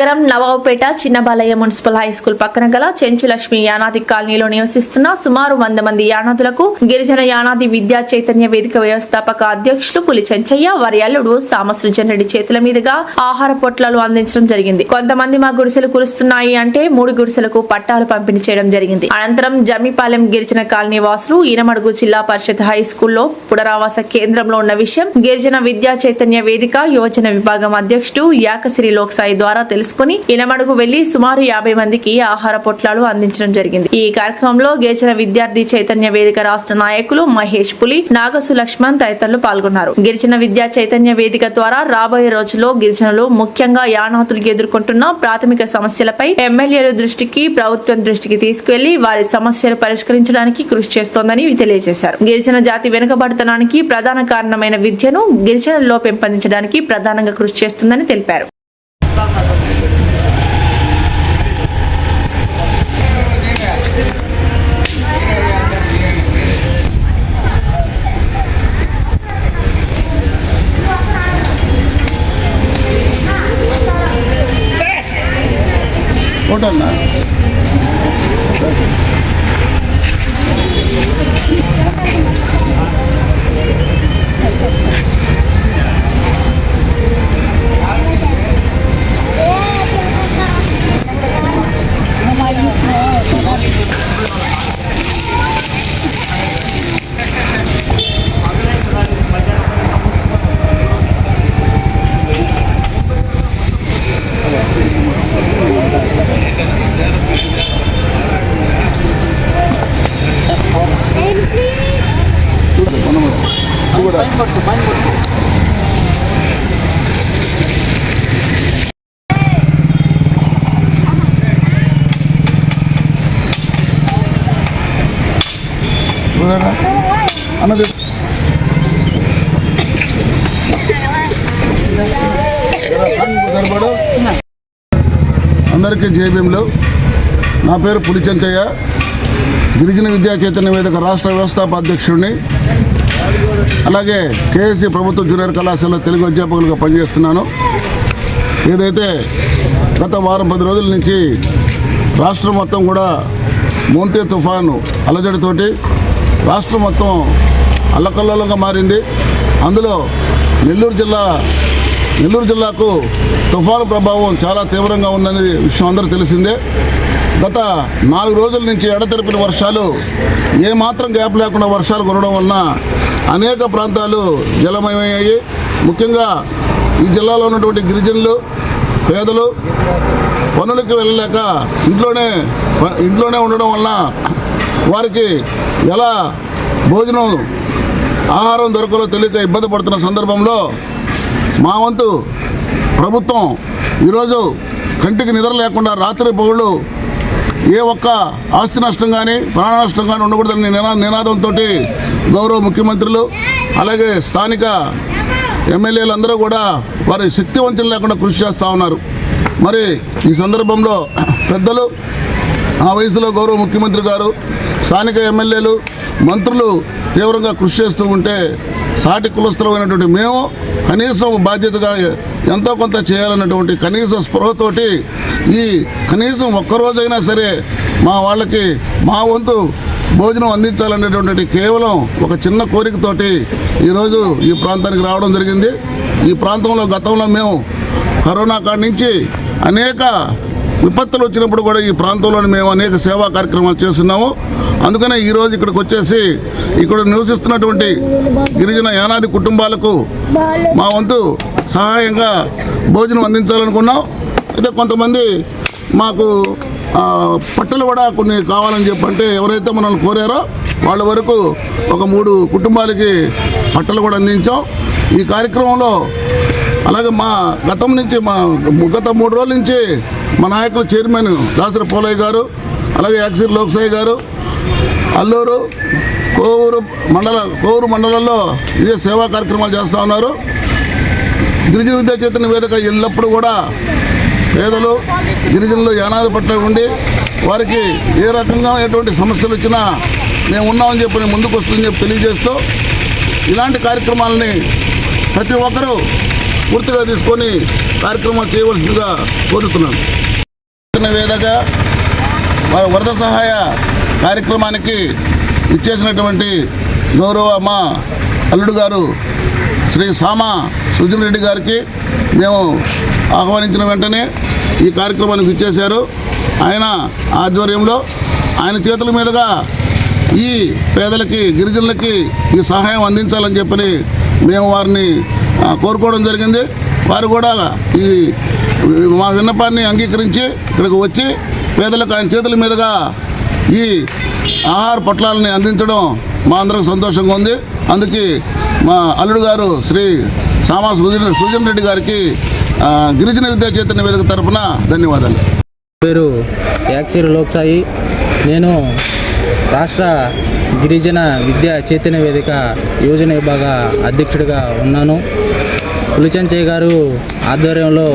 నగరం Nawabpet Chinnabalaiah municipal high school పక్కన గల చెంచులక్ష్మి యానాది కాలనీలో నివసిస్తున్న సుమారు వంద మంది యానాదులకు గిరిజన యానాది విద్యా చైతన్య వేదిక వ్యవస్థాపక అధ్యక్షులు పులి చెంచయ్య వారి అల్లుడు సామసృజన్ రెడ్డి చేతుల మీదుగా ఆహార పొట్లాలు అందించడం జరిగింది. కొంతమంది మా గుడిసెలు కురుస్తున్నాయి అంటే మూడు గుడిసెలకు పట్టాలు పంపిణీ చేయడం జరిగింది. అనంతరం జమ్మిపాలెం గిరిజన కాలనీ వాసులు ఈనమడుగు జిల్లా పరిషత్ హై స్కూల్లో పునరావాస కేంద్రంలో ఉన్న విషయం గిరిజన విద్యా చైతన్య వేదిక యువజన విభాగం అధ్యక్షుడు యాకసిరి లోక్సాయి ద్వారా తెలుసు. తీసుకుని ఇనమడుగు వెళ్ళి సుమారు యాభై మందికి ఆహార పొట్లాలు అందించడం జరిగింది. ఈ కార్యక్రమంలో గిరిజన విద్యార్థి చైతన్య వేదిక రాష్ట్ర నాయకులు మహేష్ పులి నాగసు లక్ష్మణ్ తదితరులు పాల్గొన్నారు. గిరిజన విద్యా చైతన్య వేదిక ద్వారా రాబోయే రోజుల్లో గిరిజనులు ముఖ్యంగా యానాతులు ఎదుర్కొంటున్న ప్రాథమిక సమస్యలపై ఎమ్మెల్యేల దృష్టికి ప్రభుత్వం దృష్టికి తీసుకెళ్ళి వారి సమస్యలు పరిష్కరించడానికి కృషి చేస్తోందని తెలియజేశారు. గిరిజన జాతి వెనుకబడతనానికి ప్రధాన కారణమైన విద్యను గిరిజనుల్లో పెంపొందించడానికి ప్రధానంగా కృషి చేస్తుందని తెలిపారు. ఫోటోనా ఇది అన్నది అందరికీ జేబీఎంలో. నా పేరు పులిచంచయ్య గిరిజన విద్యా చైతన్య వేదిక రాష్ట్ర వ్యవస్థాపాధ్యక్షుడిని అలాగే కేఎస్సి ప్రభుత్వ జూనియర్ కళాశాలలో తెలుగు అధ్యాపకులుగా పనిచేస్తున్నాను. ఏదైతే గత వారం పది రోజుల నుంచి రాష్ట్రం మొత్తం కూడా మోంతే తుఫాను అలజడితోటి రాష్ట్రం మొత్తం అల్లకల్లోలంగా మారింది. అందులో నెల్లూరు జిల్లా నెల్లూరు జిల్లాకు తుఫాను ప్రభావం చాలా తీవ్రంగా ఉందనే విషయం అందరూ తెలిసిందే. గత నాలుగు రోజుల నుంచి ఎడతెరిపిన వర్షాలు ఏమాత్రం గ్యాప్ లేకుండా వర్షాలు కురవడం వలన అనేక ప్రాంతాలు జలమయమయ్యాయి. ముఖ్యంగా ఈ జిల్లాలో ఉన్నటువంటి గిరిజనులు పేదలు పనులకి వెళ్ళలేక ఇంట్లోనే ఇంట్లోనే ఉండడం వలన వారికి ఎలా భోజనం ఆహారం దొరకలో తెలియక ఇబ్బంది పడుతున్న సందర్భంలో మా వంతు ప్రభుత్వం ఈరోజు కంటికి నిద్ర లేకుండా రాత్రి పౌళ్ళు ఏ ఒక్క ఆస్తి నష్టం కానీ ప్రాణ నష్టం కానీ ఉండకూడదని నినా నినాదంతో గౌరవ ముఖ్యమంత్రులు అలాగే స్థానిక ఎమ్మెల్యేలు అందరూ కూడా వారి శక్తివంతులు లేకుండా కృషి చేస్తూ ఉన్నారు. మరి ఈ సందర్భంలో పెద్దలు ఆ వయసులో గౌరవ ముఖ్యమంత్రి గారు స్థానిక ఎమ్మెల్యేలు మంత్రులు తీవ్రంగా కృషి చేస్తూ ఉంటే సాటి కులస్థలమైనటువంటి మేము కనీసం బాధ్యతగా ఎంతో కొంత చేయాలన్నటువంటి కనీస స్పృహతోటి ఈ కనీసం ఒక్కరోజైనా సరే మా వాళ్ళకి మా వంతు భోజనం అందించాలనేటువంటి కేవలం ఒక చిన్న కోరికతోటి ఈరోజు ఈ ప్రాంతానికి రావడం జరిగింది. ఈ ప్రాంతంలో గతంలో మేము కరోనా కాడి నుంచి అనేక విపత్తులు వచ్చినప్పుడు కూడా ఈ ప్రాంతంలో మేము అనేక సేవా కార్యక్రమాలు చేస్తున్నాము. అందుకనే ఈరోజు ఇక్కడికి వచ్చేసి ఇక్కడ నివసిస్తున్నటువంటి గిరిజన యానాది కుటుంబాలకు మా వంతు సహాయంగా భోజనం అందించాలనుకున్నాం. అయితే కొంతమంది మాకు పట్టలు కూడా కొన్ని కావాలని చెప్పంటే ఎవరైతే మనల్ని కోరారో వాళ్ళ వరకు ఒక మూడు కుటుంబాలకి పట్టలు కూడా అందించాం. ఈ కార్యక్రమంలో అలాగే మా గతం నుంచి మా గత మూడు రోజుల నుంచి మా నాయకులు చైర్మన్ దాసరి పోలయ్య గారు అలాగే యాక్సిర్ లోక్సాయి గారు అల్లూరు కోవూరు మండల కోవూరు మండలంలో ఇదే సేవా కార్యక్రమాలు చేస్తూ ఉన్నారు. గిరిజన విద్యా చైతన్య వేదిక ఎల్లప్పుడూ కూడా పేదలు గిరిజనులు యానాది పట్ల ఉండి వారికి ఏ రకంగా ఎటువంటి సమస్యలు వచ్చినా మేము ఉన్నామని చెప్పి ముందుకు వస్తుందని చెప్పి తెలియజేస్తూ ఇలాంటి కార్యక్రమాలని ప్రతి ఒక్కరూ పూర్తిగా తీసుకొని కార్యక్రమాలు చేయవలసిందిగా కోరుతున్నాను. వేదగా వారి వరద సహాయ కార్యక్రమానికి ఇచ్చేసినటువంటి గౌరవ మా అల్లుడు గారు శ్రీ సామా సుజన్ రెడ్డి గారికి మేము ఆహ్వానించిన వెంటనే ఈ కార్యక్రమానికి ఇచ్చేశారు ఆయన ఆధ్వర్యంలో ఆయన చేతుల మీదుగా ఈ పేదలకి గిరిజనులకి ఈ సహాయం అందించాలని చెప్పని మేము వారిని కోరుకోవడం జరిగింది. వారు కూడా ఈ మా విన్నపాన్ని అంగీకరించి ఇక్కడికి వచ్చి పేదలకు ఆయన చేతుల మీదుగా ఈ ఆహార పొట్లాలని అందించడం మా అందరికి సంతోషంగా ఉంది. అందుకే మా అల్లుడు గారు శ్రీ సామా సుజన్ సుజన్ రెడ్డి గారికి గిరిజన విద్యా చైతన్య వేదిక తరఫున ధన్యవాదాలు. పేరు యాక్సిర్ లోక్సాయి. నేను రాష్ట్ర గిరిజన విద్యా చైతన్య వేదిక యోజన విభాగ అధ్యక్షుడిగా ఉన్నాను. పులిచంచయ్య గారు ఆధ్వర్యంలో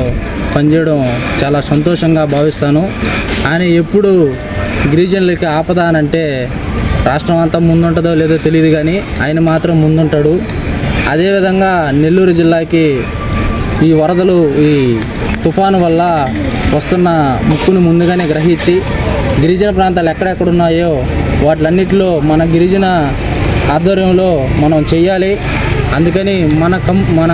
పనిచేయడం చాలా సంతోషంగా భావిస్తాను. ఆయన ఎప్పుడు గిరిజనులకి ఆపద అని అంటే రాష్ట్రం అంతా ముందుంటుందో లేదో తెలియదు కానీ ఆయన మాత్రం ముందుంటాడు. అదేవిధంగా నెల్లూరు జిల్లాకి ఈ వరదలు ఈ తుఫాను వల్ల వస్తున్న ముక్కును ముందుగానే గ్రహించి గిరిజన ప్రాంతాలు ఎక్కడెక్కడ ఉన్నాయో వాటిలన్నిటిలో మన గిరిజన ఆధ్వర్యంలో మనం చేయాలి. అందుకని మన కం మన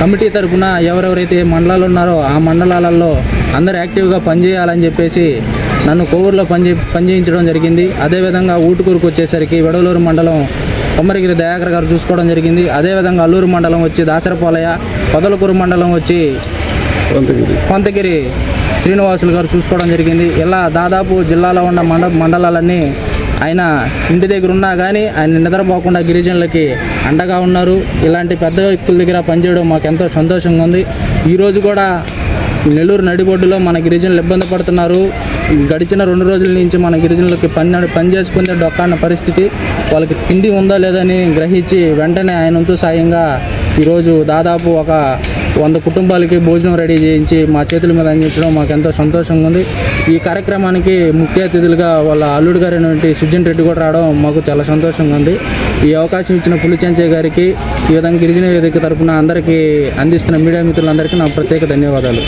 కమిటీ తరపున ఎవరెవరైతే మండలాలు ఉన్నారో ఆ మండలాలలో అందరూ యాక్టివ్గా పనిచేయాలని చెప్పేసి నన్ను కోవూరులో పనిచే పనిచేయించడం జరిగింది. అదేవిధంగా ఊటుకూరుకు వచ్చేసరికి వెడలూరు మండలం కొమ్మరిగిరి దయాకర్ గారు చూసుకోవడం జరిగింది. అదేవిధంగా అల్లూరు మండలం వచ్చి దాసరపాలయ పొదలకూరు మండలం వచ్చి కొంతగిరి శ్రీనివాసులు గారు చూసుకోవడం జరిగింది. ఇలా దాదాపు జిల్లాలో ఉన్న మండ మండలాలన్నీ ఆయన ఇంటి దగ్గర ఉన్నా కానీ ఆయన నిద్రపోకుండా గిరిజనులకి అండగా ఉన్నారు. ఇలాంటి పెద్ద వ్యక్తుల దగ్గర పనిచేయడం మాకు ఎంతో సంతోషంగా ఉంది. ఈరోజు కూడా నెల్లూరు నడిబొడ్డులో మన గిరిజనులు ఇబ్బంది పడుతున్నారు. గడిచిన రెండు రోజుల నుంచి మన గిరిజనులకి పని పని చేసుకునే డొక్కాన్న పరిస్థితి. వాళ్ళకి తిండి ఉందా లేదని గ్రహించి వెంటనే ఆయనంతో సాయంగా ఈరోజు దాదాపు ఒక వంద కుటుంబాలకి భోజనం రెడీ చేయించి మా చేతుల మీద అందించడం మాకు ఎంతో సంతోషంగా ఉంది. ఈ కార్యక్రమానికి ముఖ్య అతిథులుగా వాళ్ళ అల్లుడు గారైనటువంటి సుజన్ రెడ్డి కూడా రావడం మాకు చాలా సంతోషంగా ఉంది. ఈ అవకాశం ఇచ్చిన పులిచెంచయ్య గారికి ఈ విధంగా గిరిజన వేదిక తరపున అందరికీ అందిస్తున్న మీడియా మిత్రులందరికీ నా ప్రత్యేక ధన్యవాదాలు.